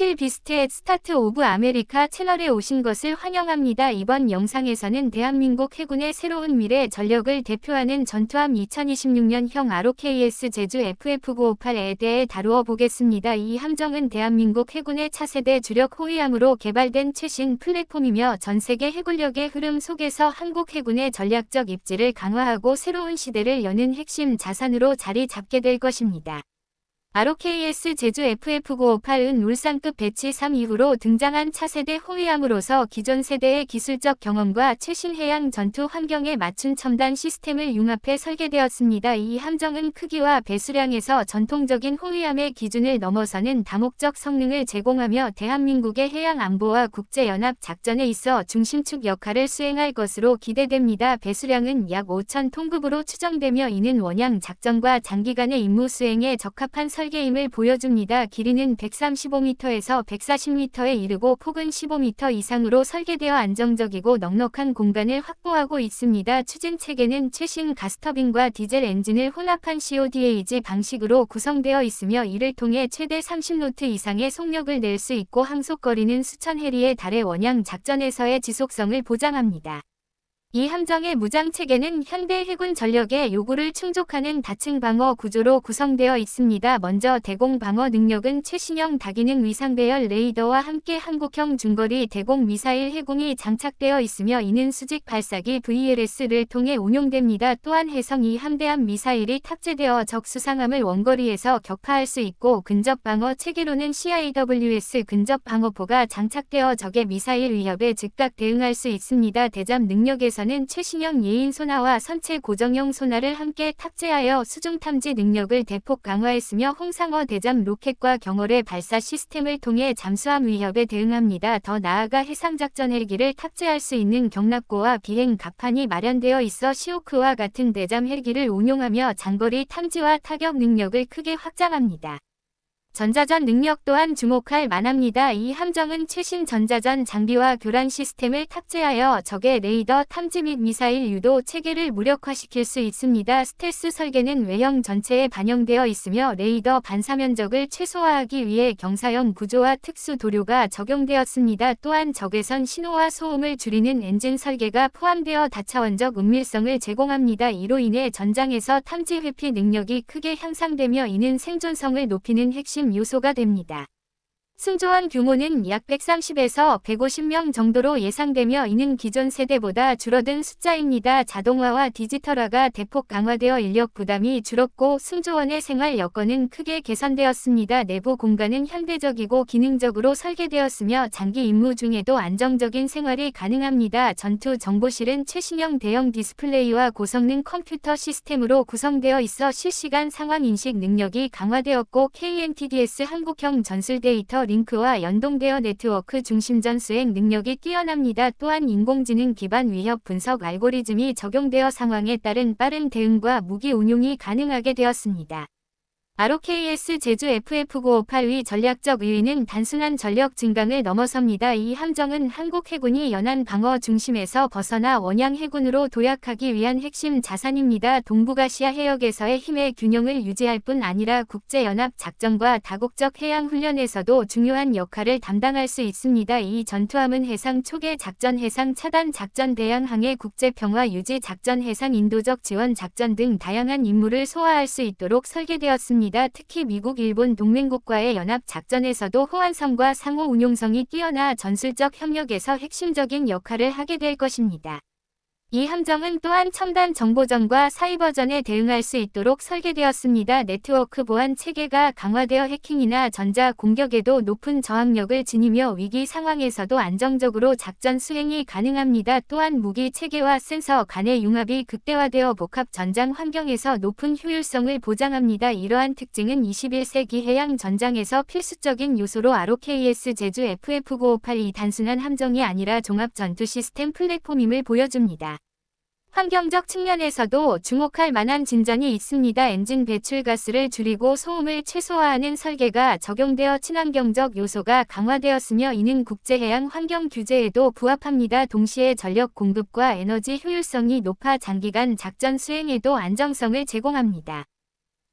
스틸 비스트 앳 스타트 오브 아메리카 채널에 오신 것을 환영합니다. 이번 영상에서는 대한민국 해군의 새로운 미래 전력을 대표하는 전투함 2026년형 ROKS 제주 FF958에 대해 다루어 보겠습니다. 이 함정은 대한민국 해군의 차세대 주력 호위함으로 개발된 최신 플랫폼이며 전 세계 해군력의 흐름 속에서 한국 해군의 전략적 입지를 강화하고 새로운 시대를 여는 핵심 자산으로 자리 잡게 될 것입니다. ROKS 제주 FF958은 울산급 배치 3 이후로 등장한 차세대 호위함으로서 기존 세대의 기술적 경험과 최신 해양 전투 환경에 맞춘 첨단 시스템을 융합해 설계되었습니다. 이 함정은 크기와 배수량에서 전통적인 호위함의 기준을 넘어서는 다목적 성능을 제공하며 대한민국의 해양 안보와 국제연합 작전에 있어 중심축 역할을 수행할 것으로 기대됩니다. 배수량은 약 5천 톤급으로 추정되며 이는 원양 작전과 장기간의 임무 수행에 적합한 설계임을 보여줍니다. 길이는 135m에서 140m에 이르고 폭은 15m 이상으로 설계되어 안정적이고 넉넉한 공간을 확보하고 있습니다. 추진 체계는 최신 가스터빈과 디젤 엔진을 혼합한 CODAG 방식으로 구성되어 있으며 이를 통해 최대 30노트 이상의 속력을 낼 수 있고 항속거리는 수천 해리에 달해 원양 작전에서의 지속성을 보장합니다. 이 함정의 무장 체계는 현대 해군 전력의 요구를 충족하는 다층 방어 구조로 구성되어 있습니다. 먼저 대공 방어 능력은 최신형 다기능 위상 배열 레이더와 함께 한국형 중거리 대공 미사일 해공이 장착되어 있으며 이는 수직 발사기 VLS를 통해 운용됩니다. 또한 해성 2 함대함 미사일이 탑재되어 적 수상함을 원거리에서 격파할 수 있고 근접 방어 체계로는 CIWS 근접 방어포가 장착되어 적의 미사일 위협에 즉각 대응할 수 있습니다. 대잠 능력에서 에서는 최신형 예인 소나와 선체 고정형 소나를 함께 탑재하여 수중 탐지 능력을 대폭 강화했으며 홍상어 대잠 로켓과 경월의 발사 시스템을 통해 잠수함 위협에 대응합니다. 더 나아가 해상작전 헬기를 탑재할 수 있는 경납고와 비행 갑판이 마련되어 있어 시오크와 같은 대잠 헬기를 운용하며 장거리 탐지와 타격 능력을 크게 확장합니다. 전자전 능력 또한 주목할 만합니다. 이 함정은 최신 전자전 장비와 교란 시스템을 탑재하여 적의 레이더 탐지 및 미사일 유도 체계를 무력화시킬 수 있습니다. 스텔스 설계는 외형 전체에 반영되어 있으며 레이더 반사 면적을 최소화하기 위해 경사형 구조와 특수 도료가 적용되었습니다. 또한 적외선 신호와 소음을 줄이는 엔진 설계가 포함되어 다차원적 은밀성을 제공합니다. 이로 인해 전장에서 탐지 회피 능력이 크게 향상되며 이는 생존성을 높이는 핵심 핵심 요소가 됩니다. 승조원 규모는 약 130에서 150명 정도로 예상되며 이는 기존 세대보다 줄어든 숫자입니다. 자동화와 디지털화가 대폭 강화되어 인력 부담이 줄었고 승조원의 생활 여건은 크게 개선되었습니다. 내부 공간은 현대적이고 기능적으로 설계되었으며 장기 임무 중에도 안정적인 생활이 가능합니다. 전투 정보실은 최신형 대형 디스플레이와 고성능 컴퓨터 시스템으로 구성되어 있어 실시간 상황 인식 능력이 강화되었고 KNTDS 한국형 전술 데이터 링크와 연동되어 네트워크 중심전 수행 능력이 뛰어납니다. 또한 인공지능 기반 위협 분석 알고리즘이 적용되어 상황에 따른 빠른 대응과 무기 운용이 가능하게 되었습니다. ROKS 제주 FF958의 전략적 의의는 단순한 전력 증강을 넘어섭니다. 이 함정은 한국 해군이 연안 방어 중심에서 벗어나 원양 해군으로 도약하기 위한 핵심 자산입니다. 동북아시아 해역에서의 힘의 균형을 유지할 뿐 아니라 국제연합 작전과 다국적 해양 훈련에서도 중요한 역할을 담당할 수 있습니다. 이 전투함은 해상 초계 작전 해상 차단 작전 대양 항해 국제평화 유지 작전 해상 인도적 지원 작전 등 다양한 임무를 소화할 수 있도록 설계되었습니다. 있습니다. 특히 미국, 일본 동맹국과의 연합 작전에서도 호환성과 상호 운용성이 뛰어나 전술적 협력에서 핵심적인 역할을 하게 될 것입니다. 이 함정은 또한 첨단 정보전과 사이버전에 대응할 수 있도록 설계되었습니다. 네트워크 보안 체계가 강화되어 해킹이나 전자 공격에도 높은 저항력을 지니며 위기 상황에서도 안정적으로 작전 수행이 가능합니다. 또한 무기 체계와 센서 간의 융합이 극대화되어 복합 전장 환경에서 높은 효율성을 보장합니다. 이러한 특징은 21세기 해양 전장에서 필수적인 요소로 ROKS 제주 FF958이 단순한 함정이 아니라 종합 전투 시스템 플랫폼임을 보여줍니다. 환경적 측면에서도 주목할 만한 진전이 있습니다. 엔진 배출 가스를 줄이고 소음을 최소화하는 설계가 적용되어 친환경적 요소가 강화되었으며 이는 국제해양 환경 규제에도 부합합니다. 동시에 전력 공급과 에너지 효율성이 높아 장기간 작전 수행에도 안정성을 제공합니다.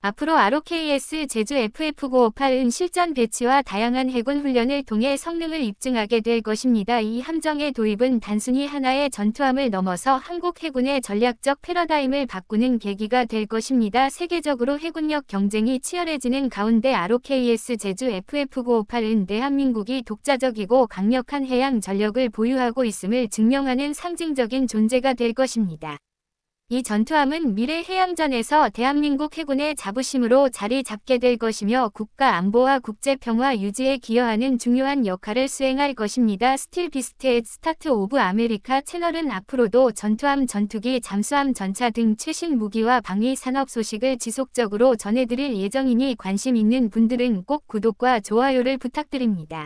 앞으로 ROKS 제주 FF958은 실전 배치와 다양한 해군 훈련을 통해 성능을 입증하게 될 것입니다. 이 함정의 도입은 단순히 하나의 전투함을 넘어서 한국 해군의 전략적 패러다임을 바꾸는 계기가 될 것입니다. 세계적으로 해군력 경쟁이 치열해지는 가운데 ROKS 제주 FF958은 대한민국이 독자적이고 강력한 해양 전력을 보유하고 있음을 증명하는 상징적인 존재가 될 것입니다. 이 전투함은 미래 해양전에서 대한민국 해군의 자부심으로 자리 잡게 될 것이며 국가 안보와 국제 평화 유지에 기여하는 중요한 역할을 수행할 것입니다. 스틸 비스트의 스타트 오브 아메리카 채널은 앞으로도 전투함, 전투기, 잠수함, 전차 등 최신 무기와 방위 산업 소식을 지속적으로 전해드릴 예정이니 관심 있는 분들은 꼭 구독과 좋아요를 부탁드립니다.